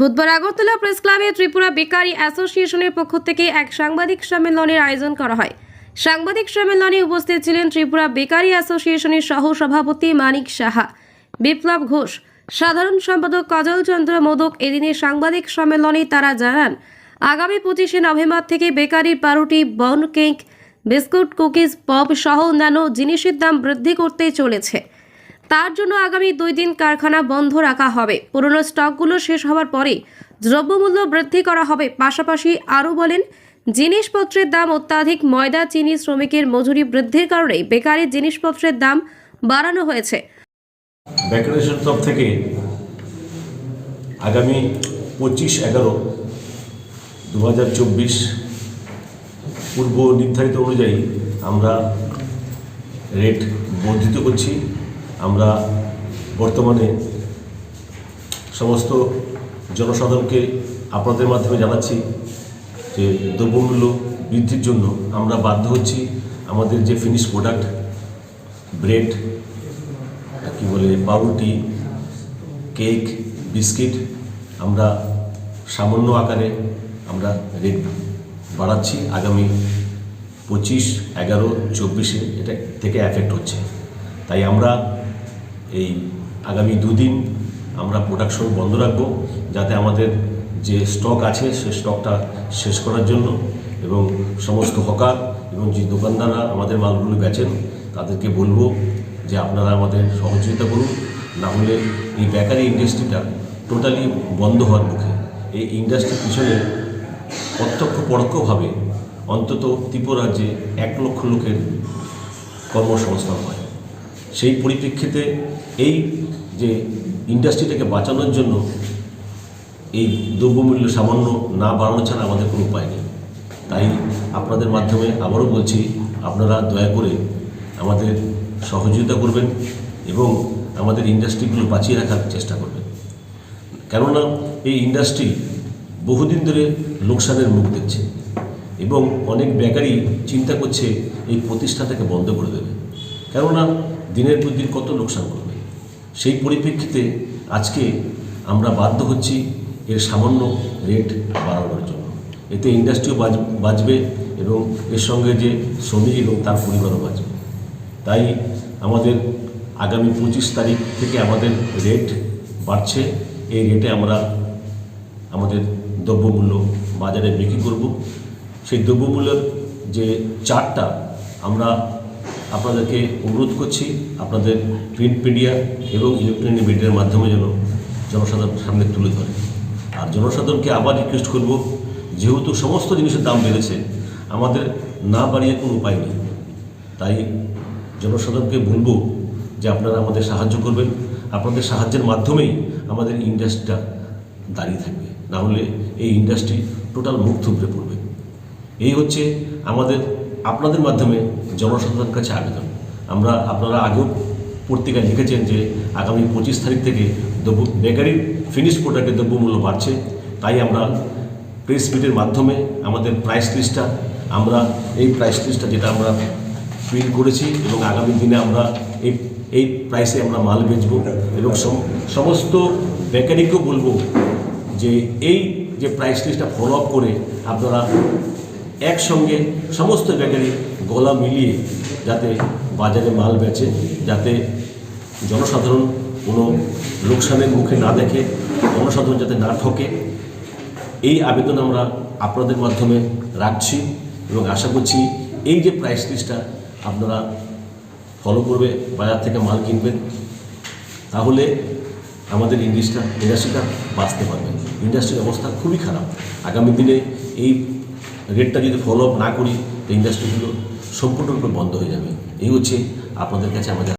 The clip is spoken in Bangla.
বুধবার আগরতলা প্রেস ক্লাবে ত্রিপুরা বেকারি অ্যাসোসিয়েশনের পক্ষ থেকে এক সাংবাদিক সম্মেলনের আয়োজন করা হয়। সাংবাদিক সম্মেলনে উপস্থিত ছিলেন ত্রিপুরা বেকারি অ্যাসোসিয়েশনের সহ সভাপতি মানিক সাহা, বিপ্লব ঘোষ, সাধারণ সম্পাদক কজল চন্দ্র মোদক। এদিনের সাংবাদিক সম্মেলনে তারা জানান, আগামী পঁচিশে নভেম্বর থেকে বেকারির পাউরুটি, বন কেক, বিস্কুট, কুকিজ, পপ সহ অন্যান্য জিনিসের দাম বৃদ্ধি করতে চলেছে। তার জন্য আগামী দুই দিন কারখানা বন্ধ রাখা হবে। পুরনো স্টকগুলো শেষ হওয়ার পরে দ্রব্যমূল্য বৃদ্ধি করা হবে। পাশাপাশি আরও বলেন, জিনিসপত্রের দাম অত্যাধিক ময়দা, চিনি, শ্রমিকের মজুরি বৃদ্ধির কারণে বেকারি জিনিসপত্রের দাম বাড়ানো হয়েছে। ব্যাকরেশন তরফ থেকে আগামী পঁচিশ এগারো দু হাজার চব্বিশ পূর্ব নির্ধারিত অনুযায়ী আমরা রেট বর্ধিত করছি। আমরা বর্তমানে সমস্ত জনসাধারণকে আপনাদের মাধ্যমে জানাচ্ছি যে দ্রব্যমূল্য বৃদ্ধির জন্য আমরা বাধ্য হচ্ছি আমাদের যে ফিনিশ প্রোডাক্ট ব্রেড কি বলে, পাউরুটি কেক বিস্কিট আমরা সামান্য আকারে আমরা রেট বাড়াচ্ছি। আগামী পঁচিশ, এগারো, চব্বিশে এটা থেকে অ্যাফেক্ট হচ্ছে। তাই আমরা এই আগামী দুদিন আমরা প্রোডাকশন বন্ধ রাখব যাতে আমাদের যে স্টক আছে সে স্টকটা শেষ করার জন্য এবং সমস্ত হকার এবং যে দোকানদাররা আমাদের মালগুলো বেচেন, তাদেরকে বলব যে আপনারা আমাদের সহযোগিতা করুন। না হলে এই বেকারি ইন্ডাস্ট্রিটা টোটালি বন্ধ হওয়ার মুখে। এই ইন্ডাস্ট্রির পিছনে প্রত্যক্ষ পরোক্ষভাবে অন্তত ত্রিপুরা রাজ্যে এক লক্ষ লোকের কর্মসংস্থান হয়। সেই পরিপ্রেক্ষিতে এই যে ইন্ডাস্ট্রিটাকে বাঁচানোর জন্য এই দ্রব্যমূল্য সামান্য না বাড়ানো ছাড়া আমাদের কোনো উপায় নেই। তাই আপনাদের মাধ্যমে আবারও বলছি, আপনারা দয়া করে আমাদের সহযোগিতা করবেন এবং আমাদের ইন্ডাস্ট্রিগুলো বাঁচিয়ে রাখার চেষ্টা করবেন। কেননা এই ইন্ডাস্ট্রি বহুদিন ধরে লোকসানের মুখ দেখছে এবং অনেক বেকারি চিন্তা করছে এই প্রতিষ্ঠানটাকে বন্ধ করে দেবে। কেননা দিনের পর দিন কত লোকসান করবে? সেই পরিপ্রেক্ষিতে আজকে আমরা বাধ্য হচ্ছি এর সামান্য রেট বাড়ানোর জন্য। এতে ইন্ডাস্ট্রিও বাঁচবে এবং এর সঙ্গে যে শ্রমিক এবং তার পরিবারও বাঁচবে। তাই আমাদের আগামী পঁচিশ তারিখ থেকে আমাদের রেট বাড়ছে। এই রেটে আমরা আমাদের দ্রব্যমূল্য বাজারে বিক্রি করব। সেই দ্রব্যমূল্যের যে চারটা আমরা আপনাদেরকে অনুরোধ করছি আপনাদের প্রিন্ট মিডিয়া এবং ইলেকট্রনিক মিডিয়ার মাধ্যমে যেন জনসাধারণের সামনে তুলে ধরে। আর জনসাধারণকে আবার রিকোয়েস্ট করব, যেহেতু সমস্ত জিনিসের দাম বেড়েছে, আমাদের না বাড়িয়ে কোনো উপায় নেই। তাই জনসাধারণকে বলব যে আপনারা আমাদের সাহায্য করবেন। আপনাদের সাহায্যের মাধ্যমেই আমাদের ইন্ডাস্ট্রিটা দাঁড়িয়ে থাকবে। না হলে এই ইন্ডাস্ট্রি টোটাল মুখ থুবড়ে পড়বে। এই হচ্ছে আমাদের আপনাদের মাধ্যমে জনসাধারণের কাছে আবেদন। আমরা আপনারা আগেও পত্রিকায় লিখেছেন যে আগামী পঁচিশ তারিখ থেকে দ্রব্য বেকারির ফিনিশ প্রোডাক্টের দ্রব্যমূল্য বাড়ছে। তাই আমরা প্রেস মিটের মাধ্যমে আমাদের প্রাইস লিস্টটা আমরা এই প্রাইস লিস্টটা যেটা আমরা প্রিন্ট করেছি এবং আগামী দিনে আমরা এই এই প্রাইসে আমরা মাল বেচব এবং সমস্ত বেকারিকেও বলব যে এই যে প্রাইস লিস্টটা ফলো আপ করে আপনারা একসঙ্গে সমস্ত বেকারি গলা মিলিয়ে যাতে বাজারে মাল বেচে, যাতে জনসাধারণ কোনো লোকসানের মুখে না দেখে, জনসাধারণ যাতে না ঠকে। এই আবেদন আমরা আপনাদের মাধ্যমে রাখছি এবং আশা করছি এই যে প্রাইস লিস্টটা আপনারা ফলো করবে, বাজার থেকে মাল কিনবেন, তাহলে আমাদের ইন্ডাস্ট্রিটা ইন্ডাস্ট্রিটা বাঁচতে পারবে ইন্ডাস্ট্রির অবস্থা খুবই খারাপ। আগামী দিনে এই রেটটা যদি ফলো আপ না করি তো ইন্ডাস্ট্রিগুলো সম্পূর্ণরূপে বন্ধ হয়ে যাবে। এই হচ্ছে আপনাদের কাছে আমাদের